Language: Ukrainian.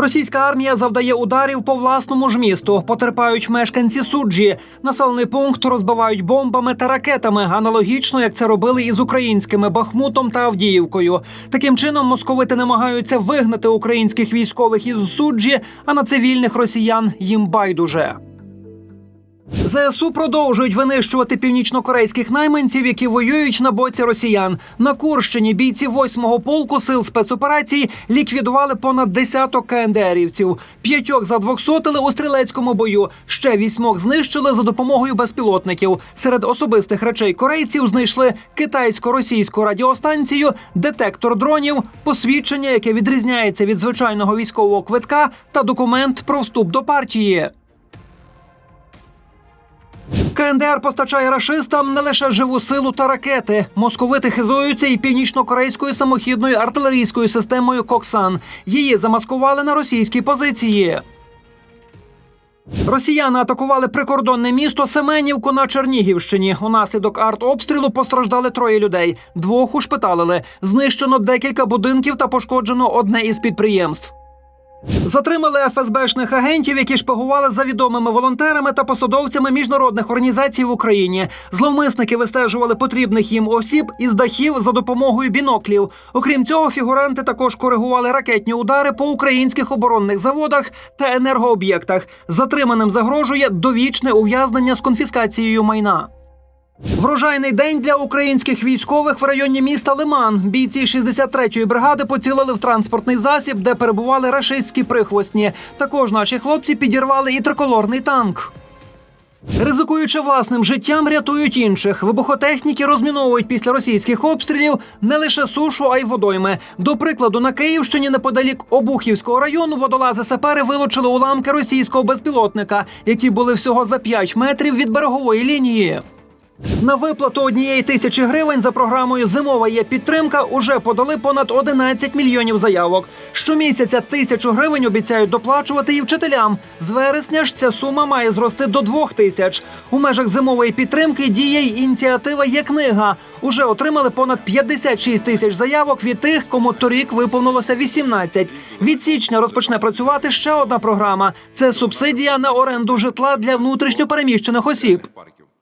Російська армія завдає ударів по власному ж місту. Потерпають мешканці суджі. Населений пункт розбивають бомбами та ракетами, аналогічно як це робили із українськими Бахмутом та Авдіївкою. Таким чином московити намагаються вигнати українських військових із суджі, а на цивільних росіян їм байдуже. ЗСУ продовжують винищувати північнокорейських найманців, які воюють на боці росіян. На Курщині бійці 8-го полку сил спецоперації ліквідували понад десяток КНДРівців. П'ятьох задвохсотили у стрілецькому бою. Ще вісьмох знищили за допомогою безпілотників. Серед особистих речей корейців знайшли китайсько-російську радіостанцію, детектор дронів, посвідчення, яке відрізняється від звичайного військового квитка, та документ про вступ до партії. КНДР постачає рашистам не лише живу силу та ракети. Московити хизуються і північно-корейською самохідною артилерійською системою Коксан. Її замаскували на російські позиції. Росіяни атакували прикордонне місто Семенівку на Чернігівщині. Унаслідок артобстрілу постраждали троє людей. Двох ушпиталили. Знищено декілька будинків та пошкоджено одне із підприємств. Затримали ФСБшних агентів, які шпигували за відомими волонтерами та посадовцями міжнародних організацій в Україні. Зловмисники вистежували потрібних їм осіб із дахів за допомогою біноклів. Окрім цього, фігуранти також коригували ракетні удари по українських оборонних заводах та енергооб'єктах. Затриманим загрожує довічне ув'язнення з конфіскацією майна. Врожайний день для українських військових в районі міста Лиман. Бійці 63-ї бригади поцілили в транспортний засіб, де перебували рашистські прихвостні. Також наші хлопці підірвали і триколорний танк. Ризикуючи власним життям, рятують інших. Вибухотехніки розміновують після російських обстрілів не лише сушу, а й водойми. До прикладу, на Київщині неподалік Обухівського району водолази сапери вилучили уламки російського безпілотника, які були всього за 5 метрів від берегової лінії. На виплату однієї тисячі гривень за програмою Зимова є підтримка уже подали понад 11 мільйонів заявок. Щомісяця тисячу гривень обіцяють доплачувати і вчителям. З вересня ж ця сума має зрости до двох тисяч. У межах зимової підтримки діє й ініціатива є книга. Уже отримали понад 56 тисяч заявок від тих, кому торік виповнилося 18. Від січня розпочне працювати ще одна програма: це субсидія на оренду житла для внутрішньопереміщених осіб.